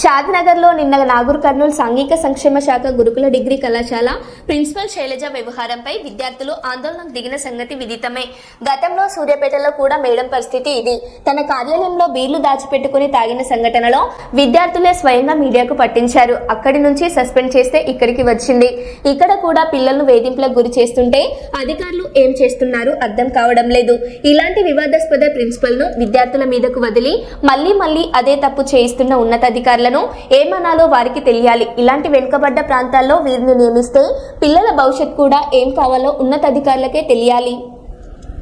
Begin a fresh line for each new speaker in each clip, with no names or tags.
షాద్నగర్లో నిన్న నాగూర్ కర్నూలు సాంఘిక సంక్షేమ శాఖ గురుకుల డిగ్రీ కళాశాల ప్రిన్సిపల్ శైలజ వ్యవహారంపై విద్యార్థులు ఆందోళనకు దిగిన సంగతి విదితమే. గతంలో సూర్యాపేటలో కూడా మేడం పరిస్థితి ఇది. తన కార్యాలయంలో బీర్లు దాచిపెట్టుకుని తాగిన సంఘటనలో విద్యార్థులే స్వయంగా మీడియాకు పట్టించారు. అక్కడి నుంచి సస్పెండ్ చేస్తే ఇక్కడికి వచ్చింది. ఇక్కడ కూడా పిల్లలను వేధింపులకు గురి చేస్తుంటే అధికారులు ఏం చేస్తున్నారు అర్థం కావడం లేదు. ఇలాంటి వివాదాస్పద ప్రిన్సిపల్ను విద్యార్థుల మీదకు వదిలి మళ్ళీ మళ్ళీ అదే తప్పు చేయిస్తున్న తల్లిదండ్రులను ఏమనాలో వారికి తెలియాలి? ఇలాంటి వెనుకబడ్డ ప్రాంతాల్లో వీరిని నియమిస్తే పిల్లల భవిష్యత్ కూడా ఏం కావాలో ఉన్నతాధికారులకే తెలియాలి.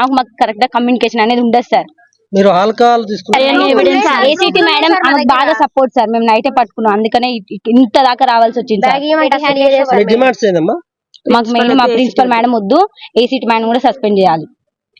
ఆమెకు మాకు కరెక్ట్గా కమ్యూనికేషన్ అనేది ఉండదు సార్.
మీరు ఆల్కహాల్ తీసుకున్నారు
ఏసీటీ మేడం బాగా సపోర్ట్ సార్. మేము నైటే పట్టుకున్నాం. అందుకనే ఇంత దాకా రావాల్సి వచ్చింది సార్.
మీ డిమాండ్స్ ఏందమ్మా?
మాకు మెయిన్ మా ప్రిన్సిపల్ మేడం వద్దు. ఏసీటీ మేడం కూడా సస్పెండ్ చేయాలి.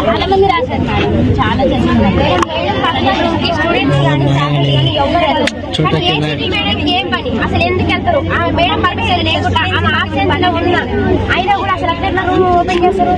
చాలా మంది రాశారు మేడం. చాలా
స్టూడెంట్స్ కానీ ఫ్యాకల్టీ కానీ ఎవరు మేడం ఏం పని? అసలు ఎందుకు వెళ్తారు? మేడం పర్మిషన్ లేకుండా ఆమె ఆబ్సెంట్లో ఉన్నా అయినా కూడా అసలు అట్లా రూమ్ ఓపెన్ చేస్తారు